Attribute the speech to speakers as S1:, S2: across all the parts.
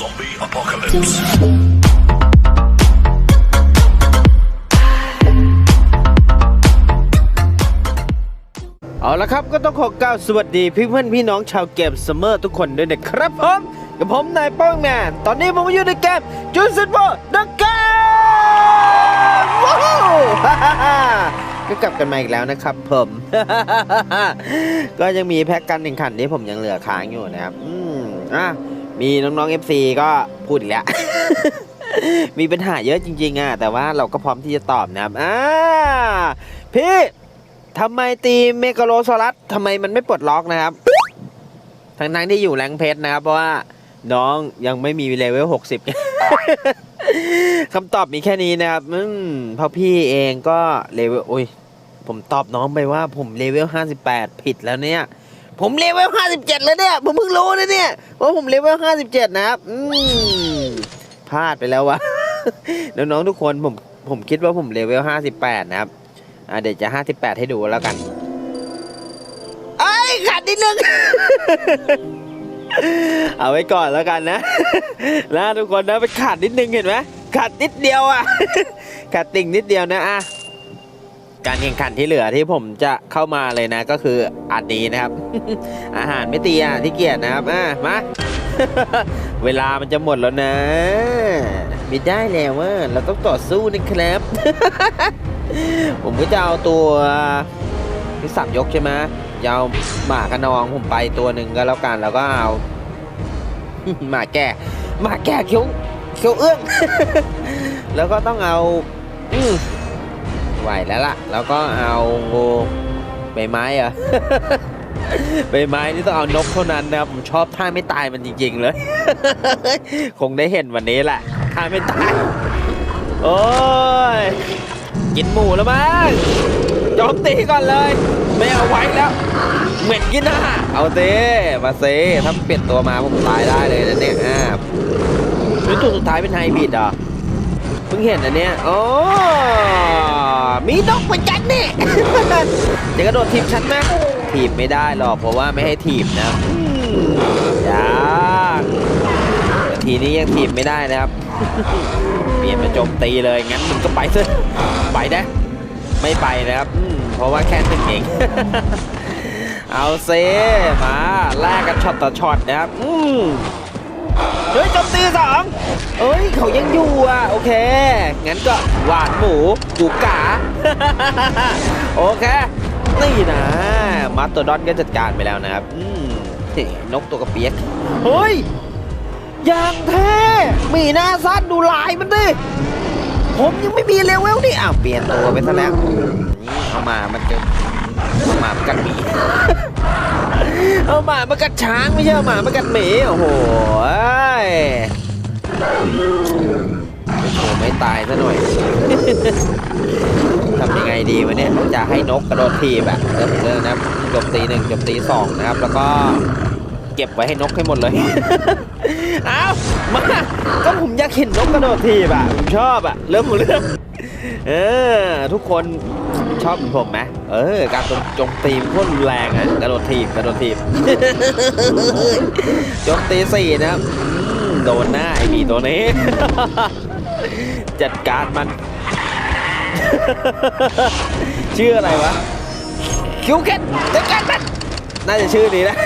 S1: Zombie apocalypse.
S2: เอาละครับก็ต้องขอกล่าวสวัสดีพี่เพื่อนพี่น้องชาวเกมซัมเมอร์ทุกคนด้วยนะครับผมกับผมนายป้องแมนตอนนี้ผมอยู่ในเกมจูซิโบดักเกมว้าวฮ่าฮ่าฮ่าก็กลับกันมาอีกแล้วนะครับผม ก็ยังมีแพ็กการแข่งขันที่ผมยังเหลือค้างอยู่นะครับ อืมอะ มีน้องๆ FC ก็พูดอีกแล้ว มีปัญหาเยอะจริง ๆอะแต่ว่าเราก็พร้อมที่จะตอบนะครับอ่าพี่ทำไมตีเมกาโลซอรัสทำไมมันไม่ปลดล็อกนะครับทั้งทั้งๆที่อยู่แรงเพชรนะครับ เพราะว่าน้องยังไม่มีเลเวล60คำตอบมีแค่นี้นะครับอืมเพราะพี่เองก็เลเวลโอ้ยผมตอบน้องไปว่าผมเลเวล58ผิดแล้วเนี่ย ผมเลเวล57แล้วเนี่ย ผมเพิ่งรู้นะเนี่ยว่าผมเลเวล57นะครับอืมพลาดไปแล้ววะน้องๆทุกคนผมผมคิดว่าผมเลเวล58นะครับอะเดี๋ยวจะ58ให้ดูแล้วกันไอ้ยขาดนิดนึงเอาไว้ก่อนแล้วกันนะนะทุกคนนะไปขาดนิดนึงเห็นไหมขาดนิดเดียวอะขาดติ่งนิดเดียวนะอะ การแข่งขันที่เหลือที่ผมจะเข้ามาเลยนะ ก็คืออันนี้นะครับ อาหารไม่ตีอะที่เกียจนะครับอะมาเวลามันจะหมดแล้วนะไม่ได้แล้วว่าเราต้องต่อสู้นะครับ ผมก็จะเอาตัวที่สับยกใช่ไหมจะเอาหมากระนองผมไปตัวหนึ่งก็แล้วกันแล้วก็เอาหมาแก่หมาแก่เขียวเขียวเอื้อง แล้วก็ต้องเอา อื ไหวแล้วล่ะ แล้วก็เอางูใบไม้อะใบไม้นี่ต้องเอานกเท่านั้นนะครับผมชอบท่าไม่ตายมันจริง ๆ เลย คงได้เห็นวันนี้แหละท่าไม่ตาย โอ้ย กินหมูแล้วมั้งโจมตีก่อนเลย ไม่เอาไว้แล้ว เหม็นกินหน้าเอาเต้มาเซถ้าเปลี่ยนตัวมาผมตายได้เลยนะเนี่ยอ่าตัวสุดท้ายเป็นไฮบริดเหรอเพิ่งเห็นนเนี่ยโอ้ มีนกเหมือนกันนี่จะกระโดดทีบฉันไหมทีบไม่ได้หรอกเพราะว่าไม่ให้ทีบนะยากทีนี้ยังทีบไม่ได้นะครับเปลี่ยนมาโจมตีเลยงั้นมึงก็ไปซะไปนะไม่ไปนะครับเพราะว่าแค่หนึ่งเองเอาเซมาแลกกันช็อตต่อช็อตนะครับอืมเฮ้ยโจมตีสอง เอ้ยเขายังอยู่อะ โอเค งั้นก็หวานหมูกูกา โอเค นี่นะ มาตอร์ดอนก็จัดการไปแล้วนะครับ อืมนกตัวกระเปียก เฮ้ยอย่างแท้มีหน้าสั้นดูลายมันดิ ผมยังไม่มีเลเวลนี่อ้าวเปลี่ยนตัวไปซะแล้วนี่เอามามันจะเอามามันกัดหมี เอามามันกัดช้างไม่ใช่เอามามันกัดหมี โอ้โห โอ้ไม่ตายซะหน่อย ทำยังไงดีวะเนี่ยจะให้นกกระโดดทีแบอะเริ่มเริ่มนะครับจบตีหนึ่งจบตีสองนะครับ แล้วก็เก็บไว้ให้นกให้หมดเลย เอามา ก็ผมอยากเห็นนกกระโดดทีบอะผมชอบอะเริ่มของเรื่องเออ ทุกคนชอบเหมือนผมไหมเออ การโจมตีมันโคตรรุนแรงอะกระโดดทีบกระโดดทีบจมตีสี่นะครับ โดนหน้าไอ้มีตัวนี้ จัดการมัน ชื่ออะไรวะ คิวเคนจัดการมันน่าจะชื่อนี้นะ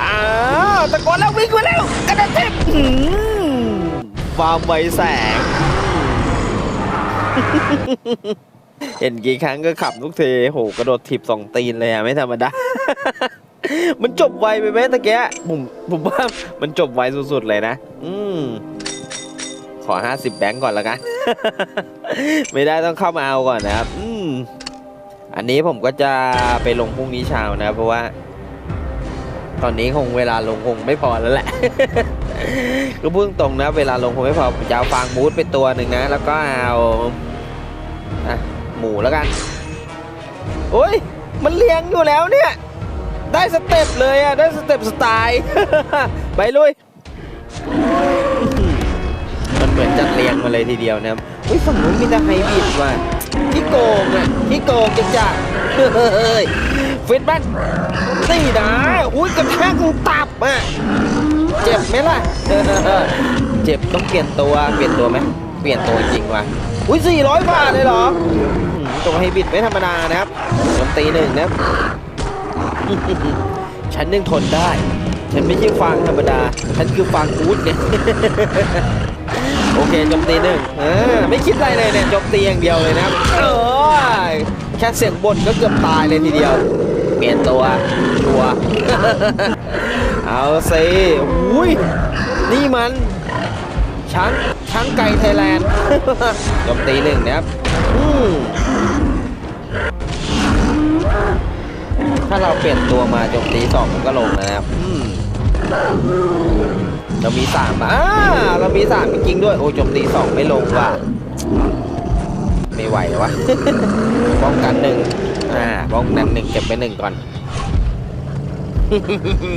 S2: อ้าวตะโกนแล้ววิ่งมาแล้วกระโดดทิพฟาร์มไวแสง เห็นกี่ครั้งก็ขับทุกทีโหกระโดดถีบสองตีนเลยอะไม่ธรรมดา มันจบไวไปไหมตะเกียผมผมว่ามันจบไวสุดๆเลยนะ อืมขอ 50 แบงก์ก่อนแล้วกัน ไม่ได้ต้องเข้ามาเอาก่อนนะครับ อืม อันนี้ผมก็จะไปลงพรุ่งนี้เช้านะ เพราะว่า ตอนนี้คงเวลาลงคงไม่พอแล้วแหละ ก็พูดตรงนะ เวลาลงคงไม่พอจะเอาฟางมูดไปตัวหนึ่งนะ แล้วก็เอาอะหมูแล้วกัน โอ้ย มันเลี้ยงอยู่แล้วเนี่ย ได้สเต็ปเลยอะ ได้สเต็ปสไตล์ ไปลุย มันเหมือนจัดเรียงมาเลยทีเดียวนะครับอุ้ยฝั่งนู้นมีแต่ไฮบริดว่ะที่โกงอะที่โกงจังจ้ะเฮ้ยฟิตบ้านนี่นะอุ้ยกระแทกลงตับอะ เจ็บไหมล่ะ เจ็บต้องเปลี่ยนตัว เปลี่ยนตัวไหม เปลี่ยนตัวจริงว่ะ อุ้ย400บาทเลยเหรออืมตัวไฮบริดไม่ธรรมดานะครับโจมตีหนึ่งนะครับ ฉันยังทนได้ ฉันไม่ใช่ฟางธรรมดา ฉันคือฟางกูดเนี่ย โอเคโจมตีหนึ่งเออไม่คิดอะไรเลยเนี่ยโจมตีอย่างเดียวเลยนะเออแค่เสียงบนก็เกือบตายเลยทีเดียว เปลี่ยนตัวชัวเอาสิอุ้ยนี่มันช้างช้างไก่ไทยแลนด์โจมตีหนึ่งนะครับ ถ้าเราเปลี่ยนตัวมาโจมตีสองมันก็ลงแล้วนะครับอืมเรามีสามอะอ่าเรามีสามจริงๆด้วย โอ้ยโจมตีสองไม่ลงว่ะไม่ไหววะป้องกันหนึ่งอ่าป้องกันหนึ่งเก็บไปหนึ่งก่อน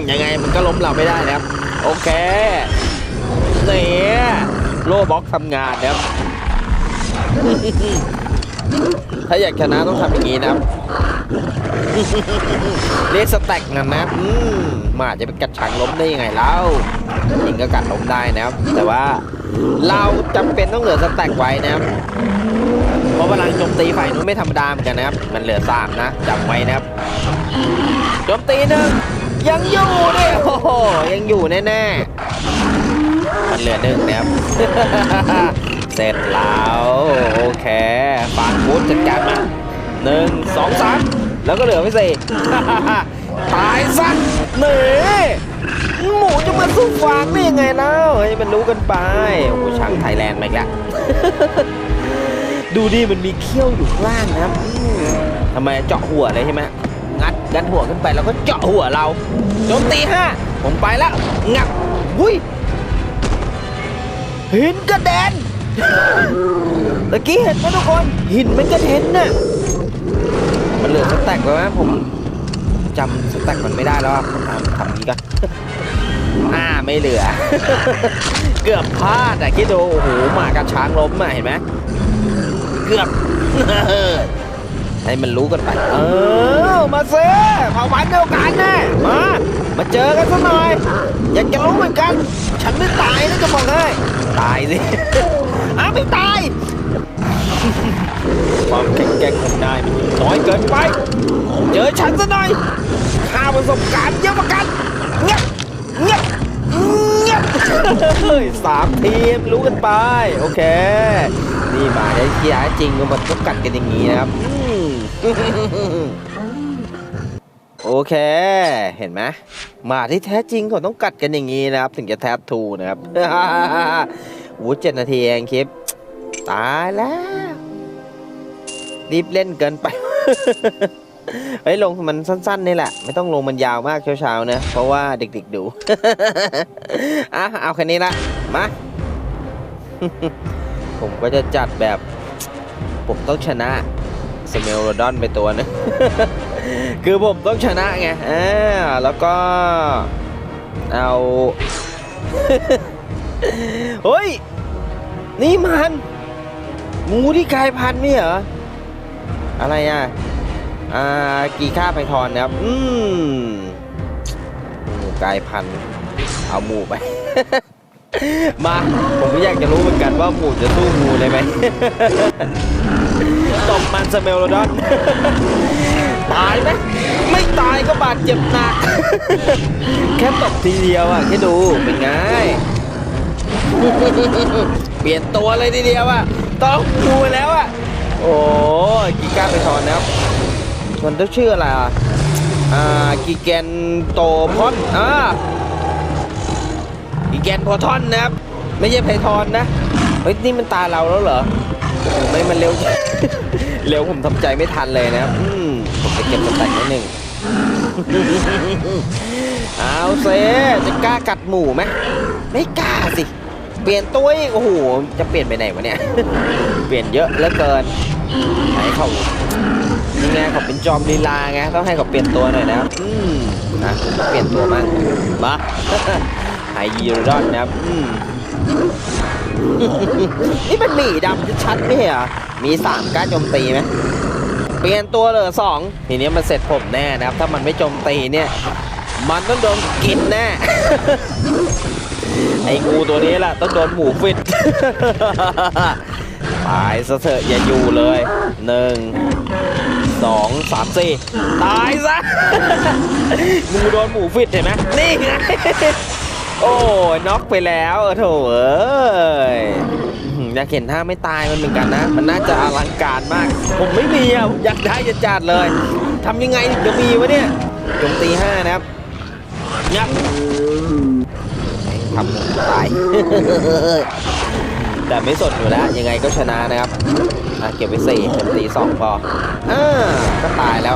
S2: ยังไงมันก็ล้มเราไม่ได้นะครับ โอเคเนี่ยโลบล็อกทำงานนะครับ ถ้าอยากชนะต้องทำอย่างนี้นะครับเรียกสแต็กนั่นนะอืมมาจะไปกัดฉางล้มได้ยังไงเล่ายิงก็กัดล้มได้นะครับ แต่ว่าเราจำเป็นต้องเหลือสแต็กไว้นะครับ เพราะพลังโจมตีฝ่ายนู้นไม่ธรรมดาเหมือนกันนะครับ มันเหลือสามนะจำไว้นะครับโจมตีหนึ่งยังอยู่ดิโอ้โหยังอยู่แน่ๆมันเหลือหนึ่งนะครับ เสร็จแล้ว โอเคฟางบูทจัดการมาหนึ่งสองสามแล้วก็เหลือไม่สี่ตายซะเหนื่อหมูจะมาสู้ฟางได้ยังไงเล่าให้มันรู้กันไปโอ้ช้างไทยแลนด์มาอีกแล้วดูดิมันมีเขี้ยวอยู่ข้างล่างนะทำไมเจาะหัวเลยใช่ไหมงัดดันหัวขึ้นไปแล้วก็เจาะหัวเราโจมตีห้าผมไปแล้วงับวุ้ยหินกระเด็น ตะกี้เห็นไหมทุกคน หินมันกระเด็นน่ะ มันเหลือสแต็กไว้ไหมผมจำสแต็กมันไม่ได้แล้วอะผมทำทำนี้กันอ่าไม่เหลือ เกือบพลาดอะคิดดูโอ้โหหมากับช้างล้มอะเห็นไหมเกือบให้มันรู้กันไป เออ มาเซ่เผ่าพันธุ์เดียวกันนะมา มาเจอกันสักหน่อย อยากจะรู้เหมือนกัน ฉันไม่ตายนะจะบอกให้ ตายสิ ไม่ตาย ความแข็งแกร่งของนายมันน้อยเกินไปเจอฉันซะหน่อยข้าประสบการณ์เยอะประกันเงียบเงียบเงียบเฮ้ยสามทีมรู้กันไป โอเค นี่มาได้ที่แท้จริงก็มันก็กัดกันอย่างนี้นะครับโอเค เห็นไหมมาที่แท้จริงเขาต้องกัดกันอย่างนี้นะครับ ถึงจะแทบทูนะครับโอ้เจ็ดนาทีเองคลิป ตายแล้ว รีบเล่นเกินไป เฮ้ยลงมันสั้นๆนี่แหละ ไม่ต้องลงมันยาวมากเช้าๆนะ เพราะว่าเด็กๆดู อะเอาแค่นี้ละ มา ผมก็จะจัดแบบ ผมต้องชนะสเมลโรดอนไปตัวนึงคือผมต้องชนะไงอ่าแล้วก็ เอา เฮ้ย นี่มัน งูที่กลายพันธุ์นี่เหรอ อะไรอะ อ่า กีค่าไพทอนนะครับ อืมงูกลายพันธุ์ เอาหมูไป มา ผมก็อยากจะรู้เหมือนกันว่าหมูจะสู้งูได้ไหมตบมันสเมลโรดอน ตายไหมไม่ตายก็บาดเจ็บหนัก แค่ตบทีเดียวอะ แค่ดูเป็นไง เปลี่ยนตัวเลยทีเดียวอะ ต้องดูไปแล้วอะ โอ้กีก้าไปทอนนะครับมันต้องชื่ออะไรอะ อ่ากีแกนโตพอนอ่ากีแกนโพทอนนะครับ ไม่ใช่ไพทอนนะ เฮ้ย นี่มันตาเราแล้วเหรอไม่มันเร็ว เร็วผมทำใจไม่ทันเลยนะครับ อืมผมไปเก็บสแต็กนิดหนึ่งเอาเซจะกล้ากัดหมูไหมไม่กล้าสิ เปลี่ยนตัวอีกโอ้โหจะเปลี่ยนไปไหนวะเนี่ย เปลี่ยนเยอะเหลือเกินให้เขานี่ไงเขาเป็นจอมลีลาไงต้องให้เขาเปลี่ยนตัวหน่อยนะครับอืมอะเปลี่ยนตัวบ้างมาไฮยีรอนนะครับอืมนี่เป็นหมีดำชัดๆไม่เหรอมีสามก้ารโจมตีไหมเปลี่ยนตัวเหลือสองทีนี้มันเสร็จผมแน่นะครับ ถ้ามันไม่โจมตีเนี่ย มันต้องโดนกินแน่ ไอ้งูตัวนี้แหละต้องโดนหมูฟิตตายซะเถอะอย่าอยู่เลยหนึ่งสองสามสี่ตายซะงูโดนหมูฟิตเห็นไหมนี่ไงโอ้ยน็อกไปแล้วเออโถเอ้ยอยากเห็นท่าไม่ตายมันเหมือนกันนะ มันน่าจะอลังการมาก ผมไม่มีอะอยากได้จะจัดเลยทำยังไงจะมีวะเนี่ยจมตีห้านะครับงับ ทำตาย แต่ไม่สนอยู่แล้ว ยังไงก็ชนะนะครับอะเก็บไปสี่โจมตีสองพออ่าก็ตายแล้ว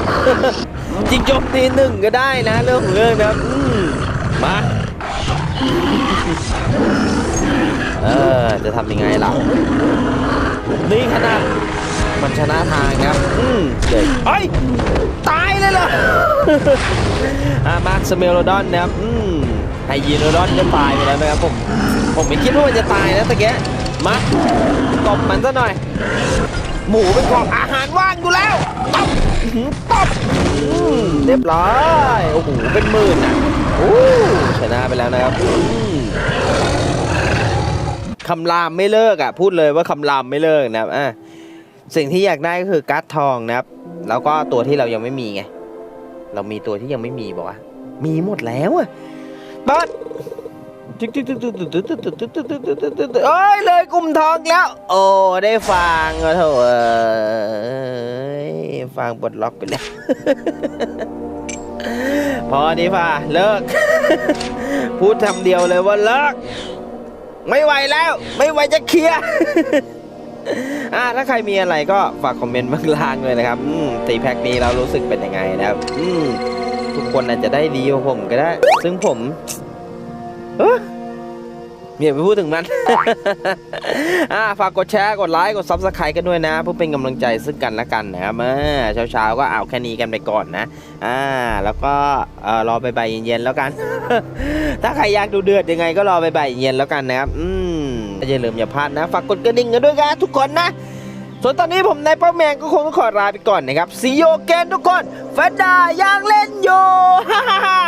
S2: จริงโจมตีหนึ่งก็ได้นะเรื่องของเรื่องนะครับอืมมาเออจะทำยังไงล่ะนี่ขนาดมันชนะทางนะครับ อืมเด็กเอ้ยตายเลยเหรออะมาร์คสเมลโลดอนนะครับ อืม ไฮยีโนดอนก็ตายไปแล้วนะครับผมผมไม่คิดว่ามันจะตายนะตะเกียมาตบมันซะหน่อย หมูเป็นของอาหารว่างอยู่แล้วตบหือตบเรียบร้อยโอ้โหเป็นหมื่นอะโอ้ชนะไปแล้วนะครับอืมคำรามไม่เลิกอะ พูดเลยว่าคำรามไม่เลิกนะครับอะสิ่งที่อยากได้ก็คือการ์ดทองนะครับ แล้วก็ตัวที่เรายังไม่มีไงเรามีตัวที่ยังไม่มีบอกว่ามีหมดแล้วอะ บัดโอ้ยเลยกลุ่มทองแล้ว โอ้ได้ฟังก็เถอะฟังปลดล็อกไปแล้วพอดีป่ะเลิก พูดคำเดียวเลยว่าเลิก ไม่ไหวแล้ว ไม่ไหวจะเคลียร์อ่าถ้าใครมีอะไรก็ฝากคอมเมนต์ข้างล่างเลยนะครับตีแพ็คนี้เรารู้สึกเป็นยังไงนะครับ อืม ทุกคนอาจจะได้ดีกว่าผมก็ได้ ซึ่งผมเอ้ออย่าไปพูดถึงมัน อ่าฝากกดแชร์กดไลค์กดซับสไครต์กันด้วยนะ เพื่อเป็นกำลังใจซึ่งกันและกันนะครับเช้าเช้าก็เอาแค่นี้กันไปก่อนนะ อ่า แล้วก็รอไปบ่ายเย็นๆแล้วกัน ถ้าใครอยากดูเดือดยังไงก็รอไปบ่ายเย็นแล้วกันนะครับ อืมอย่าลืมอย่าพลาดนะ ฝากกดกระดิ่งกันด้วยกันทุกคนนะ ส่วนตอนนี้ผมนายป้าแมนก็คงต้องขอลาไปก่อนนะครับซีโยเกนทุกคนแฟนดายังเล่นอยู่ฮ่าฮ่าฮ่า